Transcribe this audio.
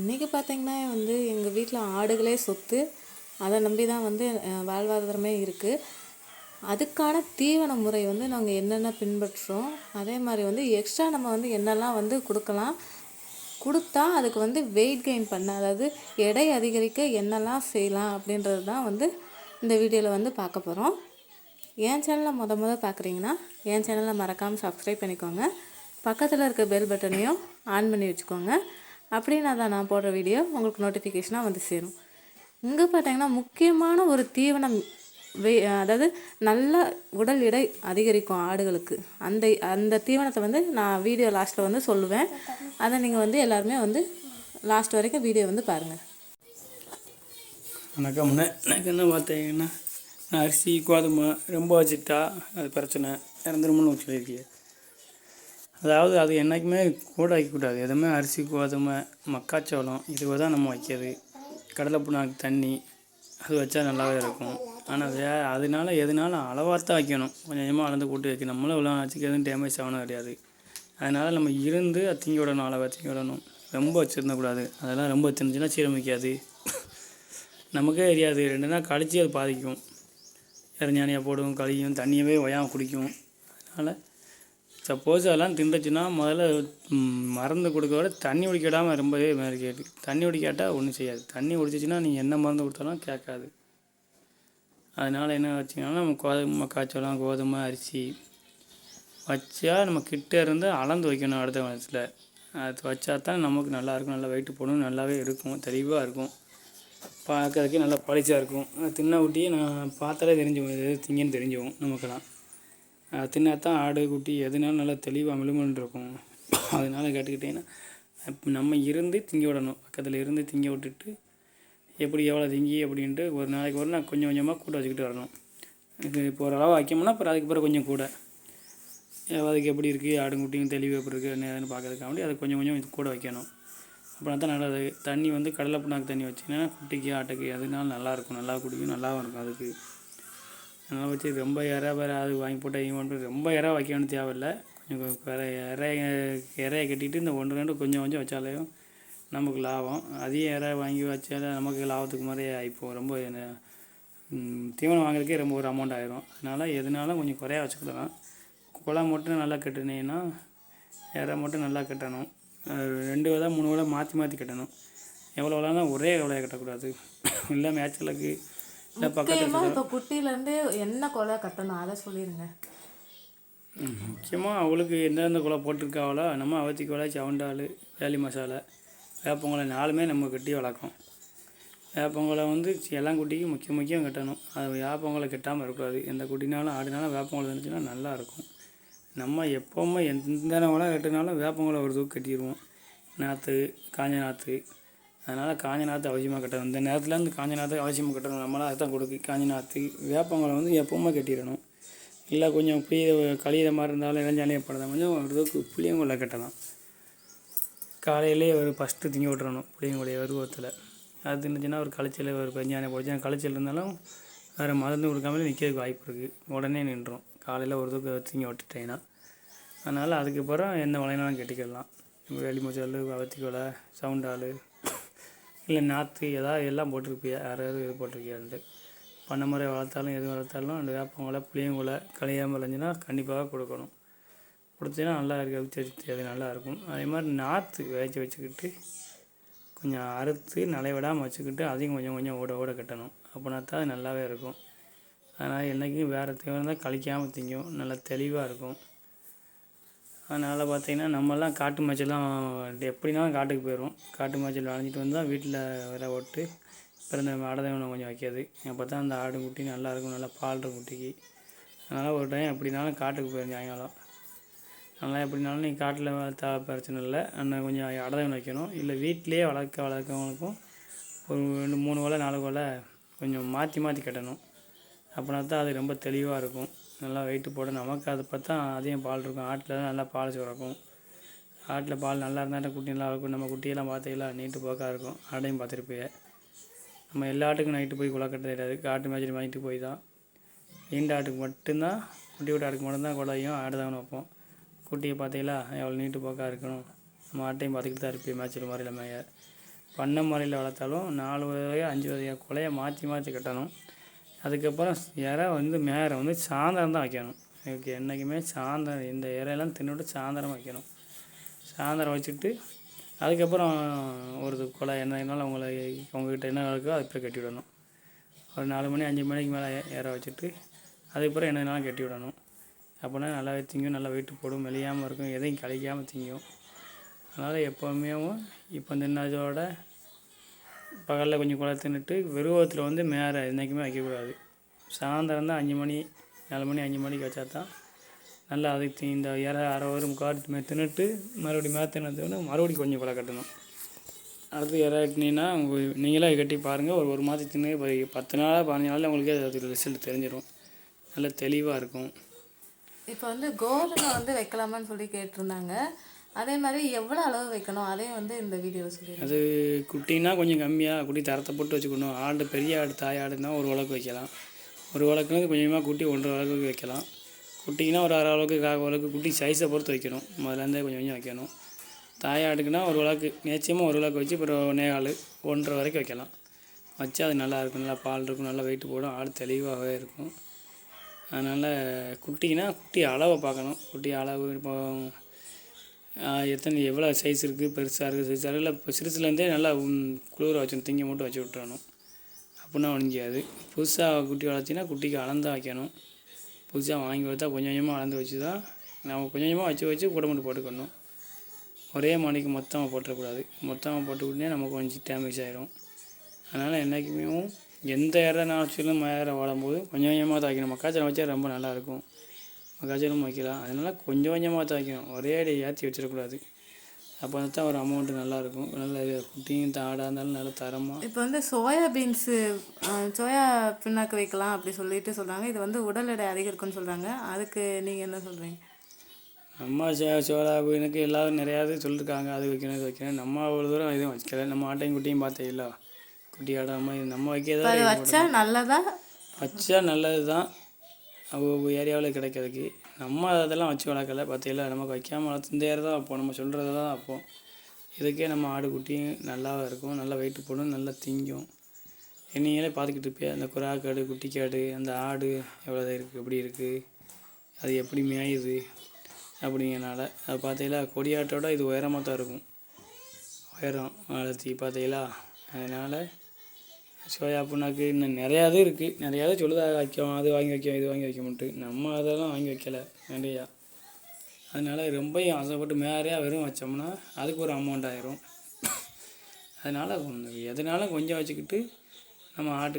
இன்றைக்கி பார்த்தீங்கன்னா வந்து எங்கள் வீட்டில் ஆடுகளே சொத்து. அதை நம்பி தான் வந்து வாழ்வாதாரமே இருக்குது அதுக்கான தீவன முறை வந்து நாங்கள் என்னென்ன பின்பற்றுறோம் அதே மாதிரி வந்து எக்ஸ்ட்ரா நம்ம வந்து என்னெல்லாம் வந்து கொடுக்கலாம். கொடுத்தா அதுக்கு வந்து வெயிட் கெயின் பண்ண அதாவது எடை அதிகரிக்க என்னெல்லாம் செய்யலாம் அப்படின்றது தான் வந்து இந்த வீடியோவில் வந்து பார்க்க போகிறோம் என் சேனலை முத முத பார்க்குறீங்கன்னா என் சேனலை மறக்காமல் சப்ஸ்கிரைப் பண்ணிக்கோங்க. பக்கத்தில் இருக்க பெல் பட்டனையும் ஆன் பண்ணி வச்சுக்கோங்க. அப்படின்னா தான் நான் போடுற வீடியோ உங்களுக்கு நோட்டிஃபிகேஷனாக வந்து சேரும். இங்கே பார்த்தீங்கன்னா முக்கியமான ஒரு தீவனம் வே அதாவது நல்ல உடல் எடை அதிகரிக்கும் ஆடுகளுக்கு. அந்த அந்த தீவனத்தை வந்து நான் வீடியோ லாஸ்ட்டில் வந்து சொல்லுவேன். அதை நீங்கள் வந்து எல்லாருமே வந்து லாஸ்ட் வரைக்கும் வீடியோ வந்து பாருங்கள் வணக்கம். எனக்கு என்ன பார்த்தீங்கன்னா அரிசி கோதுமை ரொம்ப வச்சுட்டா அது பிரச்சனை. இறந்துருமோன்னு சொல்லியிருக்கேன் அதாவது அது என்றைக்குமே கூட வைக்கக்கூடாது. எதுவுமே அரிசி கோதுமை மக்காச்சோளம் இதுவை தான் நம்ம வைக்கிறது. கடலை புண்ணாக்கு தண்ணி அது வச்சா நல்லாவே இருக்கும். ஆனால் வே அதனால எதுனாலும் அளவாக தான் வைக்கணும். கொஞ்சம் கொஞ்சமாக அளந்து கூட்டி வைக்கணும். நம்மளும் இவ்வளோ வச்சுக்கிறது எதுவும் டேமேஜ் ஆகணும் கிடையாது. அதனால் நம்ம இருந்து அது விடணும் அளவை திங்கி விடணும். ரொம்ப வச்சுருந்தக்கூடாது அதெல்லாம் ரொம்ப வச்சுருந்துச்சுன்னா சீரமைக்காது. நமக்கே தெரியாது. ரெண்டு நாள் கழிச்சு அது பாதிக்கும். இறஞ்சானியாக போடும் கழியும் தண்ணியவே ஒயாமல் குடிக்கும். அதனால் சப்போஸ் அதெல்லாம் தின்றுச்சுன்னா முதல்ல மருந்து கொடுக்க விட தண்ணி குடிக்க விடாமல் ரொம்பவே மாதிரி கேட்டு தண்ணி குடிக்காட்டால் ஒன்றும் செய்யாது. தண்ணி குடிச்சிச்சின்னா நீங்கள் என்ன மருந்து கொடுத்தாலும் கேட்காது. அதனால் என்ன வச்சிங்கன்னா நம்ம கோதுமை மக்காச்சோளம் கோதுமை அரிசி வச்சா நம்ம கிட்டே இருந்து அளந்து வைக்கணும் அடுத்த வயசில் அது வச்சா தான் நமக்கு நல்லாயிருக்கும் நல்லா வெயிட் போடணும். நல்லாவே இருக்கும். தெளிவாக இருக்கும். பார்க்கறதுக்கே நல்லா பாலிச்சாக இருக்கும். தின்ன ஊட்டியே நான் பார்த்தாலே தெரிஞ்சு எது திங்கன்னு தெரிஞ்சுவோம் நமக்கெல்லாம். தின்னா தான் ஆடு குட்டி எதுனாலும் நல்லா தெளிவாக மிளுமின்னு இருக்கும் அதனால் கேட்டுக்கிட்டிங்கன்னா நம்ம இருந்து திங்க விடணும். பக்கத்தில் இருந்து திங்க விட்டுட்டு எப்படி எவ்வளோ திங்கி அப்படின்ட்டு ஒரு நாளைக்கு ஒரு நாள் கொஞ்சம் கொஞ்சமாக கூட வச்சுக்கிட்டு வரணும். இது இப்போ ஒரு அளவு வைக்கோம்னா அப்புறம் அதுக்கு பிறகு கொஞ்சம் கூட. அதுக்கு எப்படி இருக்குது ஆடுங்குட்டியும் தெளிவு எப்படி இருக்குது என்ன ஏதுன்னு பார்க்கறதுக்காக அது அதை கொஞ்சம் கொஞ்சம் இது கூட வைக்கணும். அப்புறம் தான் நல்லது. தண்ணி வந்து கடலை புண்ணாக்கு தண்ணி வச்சிங்கன்னா குட்டிக்கு ஆட்டுக்கு எதுனாலும் நல்லாயிருக்கும் நல்லா குடிக்கும் நல்லாவும் இருக்கும் அதுக்கு. அதனால் வச்சு ரொம்ப இறை வேறு அது வாங்கி போட்டால் இவன் ரொம்ப இறை வைக்கணும்னு தேவையில்லை. கொஞ்சம் வேற இறைய இறைய கட்டிட்டு இந்த ஒன்று ரெண்டு கொஞ்சம் கொஞ்சம் வச்சாலேயும் நமக்கு லாபம். அதையும் இறை வாங்கி வச்சாலே நமக்கு லாபத்துக்கு மாதிரியே ஆகிப்போம் ரொம்ப தீவனம் வாங்குறதுக்கே ரொம்ப ஒரு அமௌண்ட் ஆயிரும். அதனால் எதுனாலும் கொஞ்சம் குறையா வச்சுக்கலாம் குளம் மட்டும் நல்லா கட்டுனீங்கன்னா இறை மட்டும் நல்லா கட்டணும். ரெண்டு விதை மூணு விதை மாற்றி மாற்றி கட்டணும். எவ்வளோ விளையானா ஒரே விலையை கட்டக்கூடாது. இல்லை மேட்சலுக்கு முக்கியமாக இப்போ குட்டியிலேருந்து என்ன கொலை கட்டணும்? அதை சொல்லிடுங்க முக்கியமாக அவளுக்கு எந்தெந்த குலை போட்டிருக்காவளோ நம்ம அவத்தி குலை சவுண்டால் வேலி மசாலா வேப்பங்குலை நாலுமே நம்ம கட்டி வளர்க்கோம் வேப்பங்குலை வந்து எல்லாம் குட்டிக்கும் முக்கியம் முக்கியம் கட்டணும். அது வேப்பங்குலை கட்டாமல் இருக்கக்கூடாது. எந்த குட்டினாலும் ஆடினாலும் வேப்பங்குலை இருந்துச்சுன்னா நல்லா இருக்கும். நம்ம எப்போவுமே எந்த குலை கட்டினாலும் வேப்பங்குலை ஒரு தூக்கு கட்டிடுவோம். நாற்று காஞ்ச நாற்று அதனால் காஞ்ச நாற்று அவசியமாக கட்டணும். இந்த நேரத்தில் வந்து காஞ்ச நாற்று அவசியமாக கட்டணும். நம்மளால் அதுதான் கொடுக்கு காஞ்ச நாற்று வேப்பங்குலை வந்து எப்போவுமே கட்டிடணும். இல்லை கொஞ்சம் புளிய கழியிற மாதிரி இருந்தாலும் இளஞ்சாலியாக படுறதா கொஞ்சம் ஒரு தூக்கு புளியங்குள்ள கட்டலாம். காலையிலே ஒரு ஃபஸ்ட்டு திங்க விட்டுறணும் புளியங்குடைய வருவத்தில் அது தின்னுச்சுன்னா ஒரு களைச்சல் ஒரு பெஞ்சானை போச்சு களைச்சல் இருந்தாலும் வேறு மருந்து கொடுக்காமலே நிற்கிறதுக்கு வாய்ப்பு இருக்குது உடனே நின்றோம். காலையில் ஒரு தூக்கு திங்க விட்டுட்டேன்னா. அதனால் அதுக்கப்புறம் எந்த வளைனாலும் கட்டிக்கிடலாம் வேலி மசால் அவத்தி கொலை சவுண்டால் இல்லை நாற்று ஏதாவது எல்லாம் போட்டிருப்பியா? யாராவது இது போட்டிருக்கியான்ட்டு. பண்ண முறை வளர்த்தாலும் எது வளர்த்தாலும் அந்த வேப்பங்கூட புளியங்குலை கழியாமல் இருந்துச்சுன்னா கண்டிப்பாக கொடுக்கணும். கொடுத்தீங்கன்னா நல்லா இருக்குது அவிச்சு அது நல்லா இருக்கும். அதே மாதிரி நாற்று வேச்சி வச்சுக்கிட்டு கொஞ்சம் அறுத்து நலைவிடாமல் வச்சுக்கிட்டு அதையும் கொஞ்சம் கொஞ்சம் ஓட ஓட கட்டணும். அப்படின்னா தான் அது நல்லாவே இருக்கும். அதனால் என்றைக்கும் வேறு தீவனம் தான் கழிக்காமல் திங்கும். நல்லா தெளிவாக இருக்கும். அதனால் பார்த்தீங்கன்னா நம்மலாம் காட்டு மேய்ச்சலாம் எப்படினாலும் காட்டுக்கு போயிடும் காட்டு மேய்ச்சல் வளைஞ்சிட்டு வந்தால் வீட்டில் வர ஓட்டு பிறந்த ஆடதவனை கொஞ்சம் வைக்காது அப்போ தான் அந்த ஆடு குட்டி நல்லா இருக்கும் நல்லா பால் குட்டிக்கு. அதனால் ஒரு டைம் எப்படினாலும் காட்டுக்கு போயிடும் சாயங்காலம். அதனால் எப்படினாலும் நீ காட்டில் வளர்த்தா பிரச்சனை இல்லை. அண்ணன் கொஞ்சம் அடதவன் வைக்கணும். இல்லை வீட்டிலேயே வளர்க்க வளர்க்கவங்களுக்கும் ஒரு ரெண்டு மூணு கொலை நாலு கொலை கொஞ்சம் மாற்றி மாற்றி கட்டணும். அப்படின்னா தான் அது ரொம்ப தெளிவாக இருக்கும். நல்லா வெயிட்டு போட. நமக்கு அதை பார்த்தா அதிகம் பால் இருக்கும். ஆட்டில் தான் நல்லா பால் சுரக்கும். ஆட்டில் பால் நல்லா இருந்தால் குட்டி நல்லா இருக்கும்? நம்ம குட்டியெல்லாம் பார்த்தீங்களா? நீட்டு போக்காக இருக்கும். ஆடையும் பார்த்துருப்பீங்க. நம்ம எல்லா ஆட்டுக்கும் நைட்டு போய் குலை கட்ட தெரியாது. காட்டு மேய்ச்சல் வாங்கிட்டு போய் தான். நீண்ட ஆட்டுக்கு மட்டும்தான் குட்டி விட்ட ஆட்டுக்கு மட்டும்தான் குலையும் ஆடு தான் வைப்போம். குட்டியை பார்த்தீங்களா? எவ்வளோ நீட்டு போக்காக இருக்கணும்? நம்ம ஆட்டையும் பார்த்துக்கிட்டு தான் இருப்பேன் மேய்ச்சல் முறையில் மேய. பண்ணை முறையில் வளர்த்தாலும் நாலு வகையாக அஞ்சு வகையாக குலையை மாற்றி மாற்றி கட்டணும். அதுக்கப்புறம் இறை வந்து மேலே வந்து சாயந்தரம் தான் வைக்கணும். இதுக்கு என்றைக்குமே சாயந்தரம் இந்த இறையெல்லாம் தின்னுட்டு சாயந்தரம் வைக்கணும். சாயந்தரம் வச்சுட்டு அதுக்கப்புறம் ஒரு குலை என்ன இருந்தாலும் உங்களை உங்ககிட்ட என்ன இருக்கோ அது போய் கட்டி விடணும். ஒரு நாலு மணி அஞ்சு மணிக்கு மேலே ஏற வச்சுட்டு அதுக்கப்புறம் என்னனாலும் கட்டி விடணும். அப்படின்னா நல்லா திங்கும் நல்லா வெயிட்டு போடும் மெலியாமல் இருக்கும் எதையும் கழிக்காமல் திங்கும். அதனால் எப்போவுமே இப்போ இந்த என்னதோட பகலில் கொஞ்சம் குலை தின்னுட்டு விருவத்தில் வந்து மேலே என்றைக்குமே வைக்கக்கூடாது. சாயந்தரம் தான் அஞ்சு மணி நாலு மணி அஞ்சு மணிக்கு வச்சா தான் நல்லா அதுக்கு இந்த இற அரை ஒரு முக்கால் மே தின்னுட்டு மறுபடியும் மேலே தின்னதுன்னு மறுபடியும் கொஞ்சம் குலை கட்டணும். அடுத்து இற கட்டினீங்கன்னா உங்கள் நீங்களே கட்டி பாருங்கள் ஒரு ஒரு மாதத்துக்கு தின்னு இப்போ பத்து நாள் பதினஞ்சு நாளில் உங்களுக்கே அது ரிசல்ட் தெரிஞ்சிடும் நல்ல தெளிவாக இருக்கும். இப்போ வந்து கோதுமை வந்து வைக்கலாமான்னு சொல்லி கேட்டிருந்தாங்க. அதே மாதிரி எவ்வளோ அளவு வைக்கணும்? அதையும் வந்து இந்த வீடியோவில் சொல்லி அது குட்டினா கொஞ்சம் கம்மியாக குட்டி தரத்தை போட்டு வச்சுக்கணும். ஆடு பெரிய ஆடு தாய் ஆடுனா ஒரு உலக்கு வைக்கலாம். ஒரு உலக்குன்னு கொஞ்சமாக குட்டி ஒன்றரை உலக்கு வைக்கலாம். குட்டிங்கன்னா ஒரு அரை அளவுக்கு காக அளவுக்கு குட்டி சைஸை பொறுத்து வைக்கணும். முதலேருந்தே கொஞ்சம் கொஞ்சம் வைக்கணும். தாய் ஆடுக்குன்னா ஒரு விளக்கு நேச்சியமாக ஒரு விளக்கு வச்சு அப்புறம் நேகால் ஒன்றரை வரைக்கும் வைக்கலாம். வச்சு அது நல்லா இருக்கும். நல்லா பால் இருக்கும் நல்லா வெயிட் போடும். ஆடு தெளிவாகவே இருக்கும். அதனால் குட்டினா குட்டி அளவை பார்க்கணும். குட்டி அளவு இப்போ எத்தனை எவ்வளோ சைஸ் இருக்குது பெருசாக இருக்குது சைஸாக இருக்குது இல்லை இப்போ சிறுசுலேருந்தே நல்லா குளிர வச்சு திங்க மட்டும் வச்சு விட்டுறணும். அப்படின்னா ஒழிஞ்சாது. புதுசாக குட்டி வளர்த்தினா குட்டிக்கு அளந்து வைக்கணும். புதுசாக வாங்கி கொடுத்தா கொஞ்சம் கொஞ்சமாக அளந்து வச்சு தான் நம்ம கொஞ்சம் கொஞ்சமாக வச்சு வச்சு கூட மட்டும் போட்டுக்கணும். ஒரே மாடிக்கு மொத்தமாக போட்டுறக்கூடாது. மொத்தமாக போட்டுக்கிட்டே நமக்கு கொஞ்சம் டேமேஜ் ஆகிடும் அதனால் என்றைக்குமே எந்த இறை நான் வச்சாலும் மேலே வாழும்போது கொஞ்சம் கொஞ்சமாக தாக்கணும் வைக்கணும் வச்சா ரொம்ப நல்லாயிருக்கும் மக்காச்சோளம் வைக்கலாம் அதனால் கொஞ்சம் கொஞ்சமாக தான் வைக்கணும். ஒரே அடி ஏற்றி வச்சிடக்கூடாது. அப்போ தான் ஒரு அமௌண்ட்டு நல்லாயிருக்கும். நல்ல குட்டியும் தாடாக இருந்தாலும் நல்ல தரமாக இப்போ வந்து சோயா பீன்ஸு சோயா பின்னாக்கு வைக்கலாம் அப்படி சொல்லிட்டு சொல்கிறாங்க இது வந்து உடல் எடை அதிகரிக்கும்னு சொல்கிறாங்க அதுக்கு நீங்கள் என்ன சொல்கிறீங்க நம்ம சோ சோளா எனக்கு எல்லாரும் நிறையாவது சொல்லியிருக்காங்க அது வைக்கணும் இது வைக்கணும் நம்ம அவ்வளோ தூரம் எதுவும் வைக்கல. நம்ம ஆட்டையும் குட்டியும் பார்த்தே இல்லை குட்டி ஆடாமல் நம்ம வைக்கிறதா வச்சா நல்லதா? வச்சா நல்லது தான் ஒவ்வொரு ஏரியாவில் கிடைக்கிறதுக்கு. நம்ம அதெல்லாம் வச்சு வளர்க்கல. பார்த்தீங்களா? நமக்கு வைக்காமல் வளர்த்து இந்த ஏர் தான் வைப்போம். நம்ம சொல்கிறது தான் வைப்போம். இதுக்கே நம்ம ஆடு குட்டியும் நல்லா இருக்கும். நல்லா வெயிட் போடும். நல்லா திங்கும். நீங்களே பார்த்துக்கிட்டு இருப்பியா? அந்த குராக் காடு குட்டி காடு அந்த ஆடு எவ்வளோ இருக்குது எப்படி இருக்குது அது எப்படி மேயுது? அப்படிங்கிறனால. அது பார்த்தீங்களா? கொடியாட்டோட இது உயரமாக தான் இருக்கும். உயரம் வளர்த்தி பார்த்தீங்களா? அதனால் சோயா புண்ணாக்கு இன்னும் நிறையா இது இருக்குது நிறையா இது சொல்லுதா வைக்கும் அது வாங்கி வைக்கும் இது வாங்கி வைக்க மாட்டு நம்ம அதெல்லாம் வாங்கி வைக்கல நிறையா அதனால் ரொம்பையும் ஆசைப்பட்டு மேறையாக வெறும் வச்சோம்னா அதுக்கு ஒரு அமௌண்ட் ஆயிரும். அதனால் எதனாலும் கொஞ்சம் வச்சுக்கிட்டு நம்ம ஆட்டு